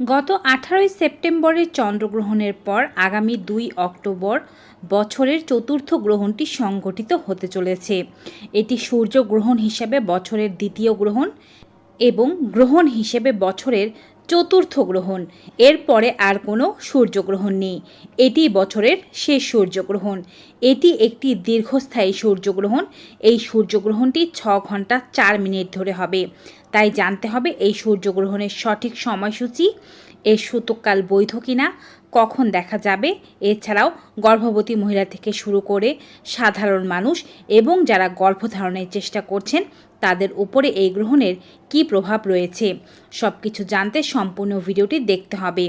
গত আঠারোই সেপ্টেম্বরের চন্দ্রগ্রহণের পর আগামী দুই অক্টোবর বছরের চতুর্থ গ্রহণটি সংগঠিত হতে চলেছে। এটি সূর্যগ্রহণ হিসেবে বছরের দ্বিতীয় গ্রহণ এবং গ্রহণ হিসেবে বছরের চতুর্থ গ্রহণ। এরপরে আর কোনো সূর্যগ্রহণ নেই। এটি বছরের শেষ সূর্যগ্রহণ। এটি একটি দীর্ঘস্থায়ী সূর্যগ্রহণ। এই সূর্যগ্রহণটি ছ ঘণ্টা চার মিনিট ধরে হবে। তাই জানতে হবে এই সূর্যগ্রহণের সঠিক সময়সূচি, এর সূতককাল বৈধ কিনা, কখন দেখা যাবে, এছাড়াও গর্ভবতী মহিলা থেকে শুরু করে সাধারণ মানুষ এবং যারা গর্ভধারণের চেষ্টা করছেন তাদের উপরে এই গ্রহণের কী প্রভাব রয়েছে? সব কিছু জানতে সম্পূর্ণ ভিডিওটি দেখতে হবে।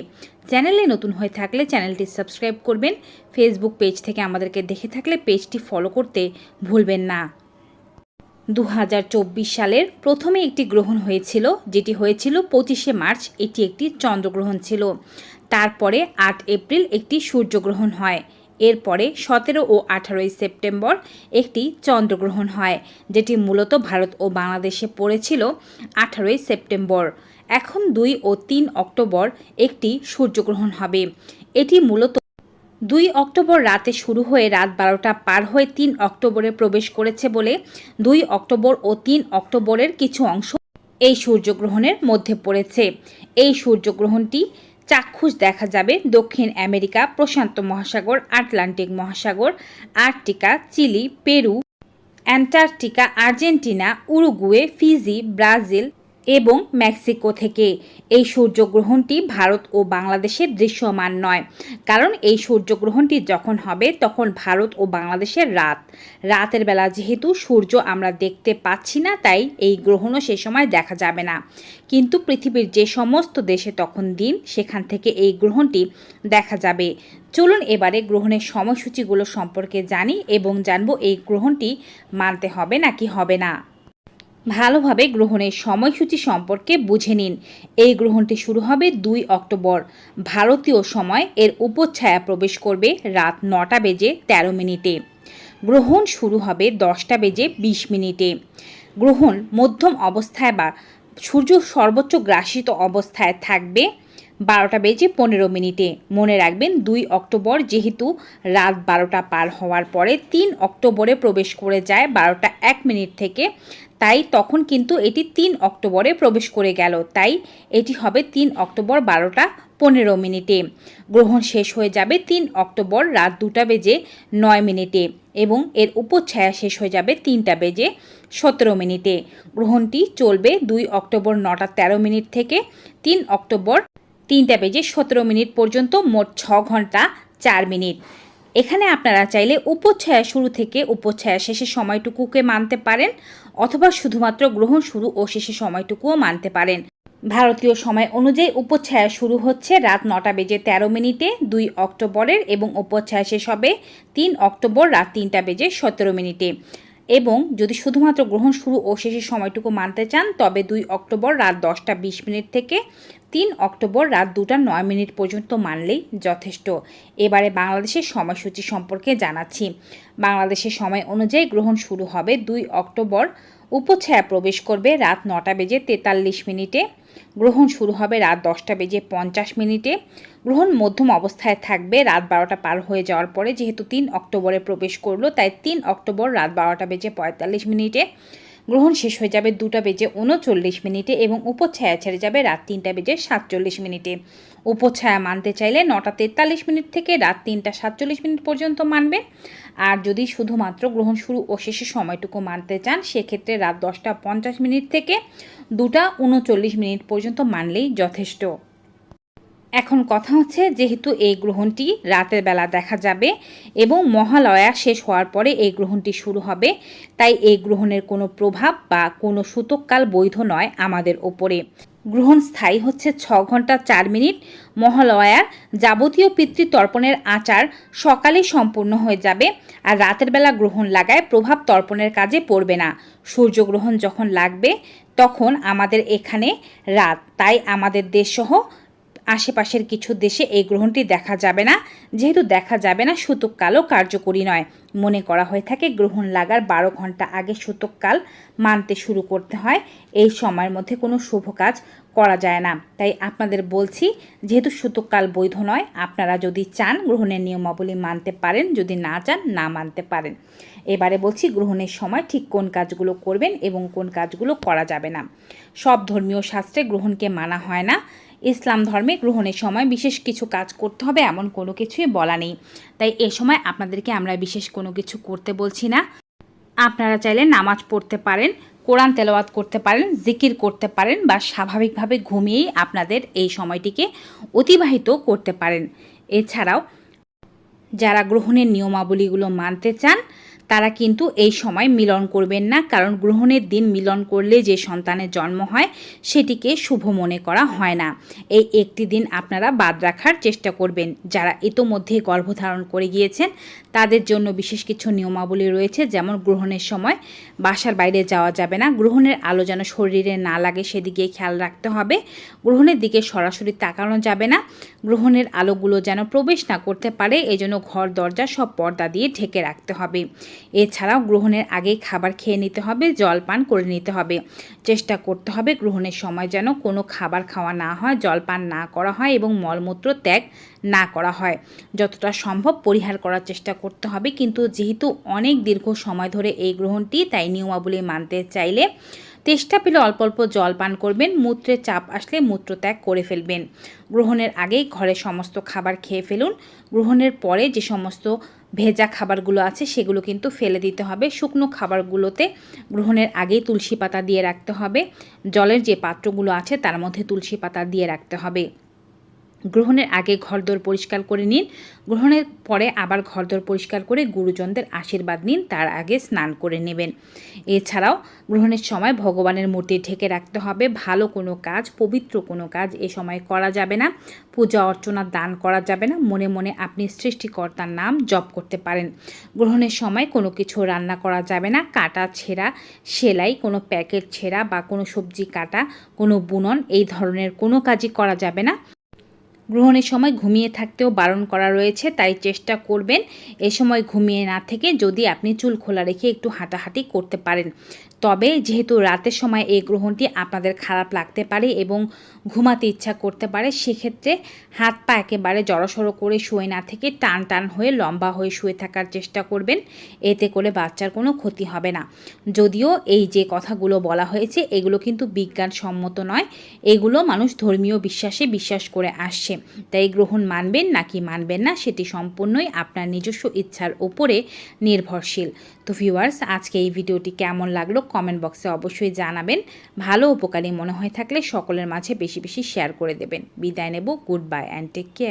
চ্যানেলে নতুন হয়ে থাকলে চ্যানেলটি সাবস্ক্রাইব করবেন। ফেসবুক পেজ থেকে আমাদেরকে দেখে থাকলে পেজটি ফলো করতে ভুলবেন না। দু হাজার চব্বিশ সালের প্রথমে একটি গ্রহণ হয়েছিল, যেটি হয়েছিল পঁচিশে মার্চ। এটি একটি চন্দ্রগ্রহণ ছিল। তারপরে আট এপ্রিল একটি সূর্যগ্রহণ হয়। এরপরে সতেরো ও আঠারোই সেপ্টেম্বর একটি চন্দ্রগ্রহণ হয়, যেটি মূলত ভারত ও বাংলাদেশে পড়েছিল আঠারোই সেপ্টেম্বর। এখন দুই ও তিন অক্টোবর একটি সূর্যগ্রহণ হবে। এটি মূলত দুই অক্টোবর রাতে শুরু হয়ে রাত বারোটা পার হয়ে তিন অক্টোবরে প্রবেশ করেছে বলে দুই অক্টোবর ও তিন অক্টোবরের কিছু অংশ এই সূর্যগ্রহণের মধ্যে পড়েছে। এই সূর্যগ্রহণটি চাক্ষুষ দেখা যাবে দক্ষিণ আমেরিকা, প্রশান্ত মহাসাগর, আটলান্টিক মহাসাগর আর্টিকা Chile, Peru, Antarctica, Argentina, Uruguay, Fiji, Brazil এবং মেক্সিকো থেকে। এই সূর্যগ্রহণটি ভারত ও বাংলাদেশে দৃশ্যমান নয়। কারণ এই সূর্যগ্রহণটি যখন হবে, তখন ভারত ও বাংলাদেশের রাত। রাতের বেলা যেহেতু সূর্য আমরা দেখতে পাচ্ছি না, তাই এই গ্রহণও সে সময় দেখা যাবে না। কিন্তু পৃথিবীর যে সমস্ত দেশে তখন দিন, সেখান থেকে এই গ্রহণটি দেখা যাবে। চলুন এবারে গ্রহণের সময়সূচিগুলো সম্পর্কে জানি এবং জানব এই গ্রহণটি মানতে হবে নাকি হবে না। ভালোভাবে গ্রহণের সময়সূচি সম্পর্কে বুঝে নিন। এই গ্রহণটি শুরু হবে দুই অক্টোবর। ভারতীয় সময় এর উপচ্ছায়া প্রবেশ করবে রাত নটা বেজে ১৩ মিনিটে। গ্রহণ শুরু হবে দশটা বেজে ২০ মিনিটে। গ্রহণ মধ্যম অবস্থায় বা সূর্য সর্বোচ্চ গ্রাসিত অবস্থায় থাকবে বারোটা বেজে পনেরো মিনিটে। মনে রাখবেন দুই অক্টোবর যেহেতু রাত বারোটা পার হওয়ার পরে তিন অক্টোবরে প্রবেশ করে যায় বারোটা এক মিনিট থেকে তাই তখন কিন্তু এটি তিন অক্টোবরে প্রবেশ করে গেল। তাই এটি হবে তিন অক্টোবর বারোটা পনেরো মিনিটে। গ্রহণ শেষ হয়ে যাবে তিন অক্টোবর রাত দুটা বেজে নয় মিনিটে এবং এর উপচ্ছায়া শেষ হয়ে যাবে তিনটা বেজে সতেরো মিনিটে। গ্রহণটি চলবে দুই অক্টোবর নটা তেরো মিনিট থেকে তিন অক্টোবর তিনটা বেজে সতেরো মিনিট পর্যন্ত মোট ছ ঘণ্টা চার মিনিট। এখানে আপনারা চাইলে উপচ্ছায়া শুরু থেকে উপচ্ছায়া শেষের সময়টুকুকে মানতে পারেন, অথবা শুধুমাত্র গ্রহণ শুরু ও শেষের সময়টুকুও মানতে পারেন। ভারতীয় সময় অনুযায়ী উপচ্ছায়া শুরু হচ্ছে রাত নটা বেজে তেরো মিনিটে দুই অক্টোবরের এবং উপচ্ছায়া শেষ হবে তিন অক্টোবর রাত তিনটা বেজে সতেরো মিনিটে। এবং যদি শুধুমাত্র গ্রহণ শুরু ও শেষের সময়টুকু মানতে চান, তবে দুই অক্টোবর রাত দশটা বিশ মিনিট থেকে তিন অক্টোবর রাত দুটা নয় মিনিট পর্যন্ত মানলেই যথেষ্ট। এবারে বাংলাদেশের সময়সূচি সম্পর্কে জানাচ্ছি। বাংলাদেশের সময় অনুযায়ী গ্রহণ শুরু হবে দুই অক্টোবর। উপছায়া প্রবেশ করবে রাত নটা বেজে তেতাল্লিশ মিনিটে। গ্রহণ শুরু হবে রাত দশটা বেজে পঞ্চাশ মিনিটে। গ্রহণ মধ্যম অবস্থায় থাকবে রাত বারোটা পার হয়ে যাওয়ার পরে, যেহেতু তিন অক্টোবরে প্রবেশ করল, তাই তিন অক্টোবর রাত বারোটা বেজে পঁয়তাল্লিশ মিনিটে। গ্রহণ শেষ হয়ে যাবে দুটা বেজে উনচল্লিশ মিনিটে এবং উপচ্ছায়া ছেড়ে যাবে রাত তিনটা বেজে সাতচল্লিশ মিনিটে। উপছায়া মানতে চাইলে নটা তেতাল্লিশ মিনিট থেকে রাত তিনটা সাতচল্লিশ মিনিট পর্যন্ত মানবে। আর যদি শুধুমাত্র গ্রহণ শুরু ও শেষের সময়টুকু মানতে চান, সেক্ষেত্রে রাত দশটা পঞ্চাশ মিনিট থেকে দুটা উনচল্লিশ মিনিট পর্যন্ত মানলেই যথেষ্ট। এখন কথা হচ্ছে যেহেতু এই গ্রহণটি রাতের বেলা দেখা যাবে এবং মহালয়া শেষ হওয়ার পরে এই গ্রহণটি শুরু হবে, তাই এই গ্রহণের কোনো প্রভাব বা কোনো সূতককাল বৈধ নয় আমাদের ওপরে। গ্রহণ স্থায়ী হচ্ছে ছ ঘণ্টা চার মিনিট। মহালয়ার যাবতীয় পিতৃতর্পণের আচার সকালে সম্পূর্ণ হয়ে যাবে আর রাতের বেলা গ্রহণ লাগায় প্রভাব তর্পণের কাজে পড়বে না। সূর্যগ্রহণ যখন লাগবে, তখন আমাদের এখানে রাত, তাই আমাদের দেশসহ আশেপাশের কিছু দেশে এই গ্রহণটি দেখা যাবে না, যেহেতু দেখা যাবে না সূতককালও কার্যকরী নয়। মনে করা হয়ে থাকে গ্রহণ লাগার বারো ঘণ্টা আগে সূতককাল মানতে শুরু করতে হয়। এই সময়ের মধ্যে কোনো শুভ কাজ করা যায় না। তাই আপনাদের বলছি, যেহেতু সূতককাল বৈধ নয়, আপনারা যদি চান গ্রহণের নিয়মাবলী মানতে পারেন, যদি না চান, না মানতে পারেন। এবারে বলছি গ্রহণের সময় ঠিক কোন কাজগুলো করবেন এবং কোন কাজগুলো করা যাবে না। সব ধর্মীয় শাস্ত্রে গ্রহণকে মানা হয় না। ইসলাম ধর্মে গ্রহণের সময় বিশেষ কিছু কাজ করতে হবে এমন কোনো কিছুই বলা নেই। তাই এ সময় আপনাদেরকে আমরা বিশেষ কোনো কিছু করতে বলছি না। আপনারা চাইলে নামাজ পড়তে পারেন, কোরআন তেলাওয়াত করতে পারেন, জিকির করতে পারেন বা স্বাভাবিকভাবে ঘুমিয়েই আপনাদের এই সময়টিকে অতিবাহিত করতে পারেন। এছাড়াও, যারা গ্রহণের নিয়মাবলীগুলো মানতে চান তারা কিন্তু এই সময় মিলন করবেন না, কারণ গ্রহণের দিন মিলন করলে যে সন্তানের জন্ম হয়, সেটিকে শুভ মনে করা হয় না। এই একটি দিন আপনারা বাদ রাখার চেষ্টা করবেন। যারা ইতোমধ্যে গর্ভধারণ করে গিয়েছেন, তাদের জন্য বিশেষ কিছু নিয়মাবলী রয়েছে, যেমন গ্রহণের সময় বাসার বাইরে যাওয়া যাবে না, গ্রহণের আলো যেন শরীরে না লাগে সেদিকে খেয়াল রাখতে হবে, গ্রহণের দিকে সরাসরি তাকানো যাবে না গ্রহণের আলোগুলো যেন প্রবেশ না করতে পারে, এজন্য ঘর, দরজা সব পর্দা দিয়ে ঢেকে রাখতে হবে। এছাড়াও গ্রহণের আগেই খাবার খেয়ে নিতে হবে, জল পান করে নিতে হবে। চেষ্টা করতে হবে গ্রহণের সময় যেন কোনো খাবার খাওয়া না হয়, জল পান না করা হয় এবং মলমূত্র ত্যাগ না করা হয়। যতটা সম্ভব পরিহার করার চেষ্টা করতে হবে, কিন্তু যেহেতু অনেক দীর্ঘ সময় ধরে এই গ্রহণটি তাই নিয়মাবলী মানতে চাইলে তেষ্টা পেলে অল্প অল্প জল পান করবেন মূত্রে চাপ আসলে মূত্রত্যাগ করে ফেলবেন। গ্রহণের আগেই ঘরে সমস্ত খাবার খেয়ে ফেলুন। গ্রহণের পরে যে সমস্ত ভেজা খাবারগুলো আছে সেগুলো কিন্তু ফেলে দিতে হবে। শুকনো খাবারগুলোতে গ্রহণের আগেই তুলসী পাতা দিয়ে রাখতে হবে। জলের যে পাত্রগুলো আছে তার মধ্যে তুলসী পাতা দিয়ে রাখতে হবে। গ্রহণের আগে ঘরদোর পরিষ্কার করে নিন। গ্রহণের পরে আবার ঘরদোর পরিষ্কার করে গুরুজনদের আশীর্বাদ নিন, তার আগে স্নান করে নেবেন। এছাড়াও গ্রহণের সময় ভগবানের মূর্তি ঢেকে রাখতে হবে। ভালো কোনো কাজ, পবিত্র কোনো কাজ এ সময় করা যাবে না। পূজা অর্চনা, দান করা যাবে না। মনে মনে আপনি সৃষ্টিকর্তার নাম জপ করতে পারেন। গ্রহণের সময় কোনো কিছু রান্না করা যাবে না। কাটা ছেঁড়া, সেলাই, কোনো প্যাকেট ছেঁড়া বা কোনো সবজি কাটা, কোনো বুনন, এই ধরনের কোনো কাজই করা যাবে না। গ্রহণের সময় ঘুমিয়ে থাকতেও বারণ করা রয়েছে, তাই চেষ্টা করবেন এ সময় ঘুমিয়ে না থেকে যদি আপনি চুল খোলা রেখে একটু হাঁটাহাঁটি করতে পারেন। তবে যেহেতু রাতের সময় এই গ্রহণটি আপনাদের খারাপ লাগতে পারে এবং ঘুমাতে ইচ্ছা করতে পারে, সেক্ষেত্রে হাত পা একেবারে জড়সড়ো করে শুয়ে না থেকে টান টান হয়ে লম্বা হয়ে শুয়ে থাকার চেষ্টা করবেন, এতে করে বাচ্চার কোনো ক্ষতি হবে না। যদিও এই যে কথাগুলো বলা হয়েছে, এগুলো কিন্তু বিজ্ঞানসম্মত নয়, এগুলো মানুষ ধর্মীয় বিশ্বাসে বিশ্বাস করে আসছে। তাই গ্রহণ মানবেন নাকি মানবেন না সেটি সম্পূর্ণই আপনার নিজস্ব ইচ্ছার ওপরে নির্ভরশীল। তো ভিউয়ার্স আজকে এই ভিডিওটি কেমন লাগল কমেন্ট বক্সে অবশ্যই জানাবেন। ভালো উপকারী মনে হয়ে থাকলে সকলের মাঝে বেশি বেশি শেয়ার করে দেবেন। বিদায় নেব good bye and take care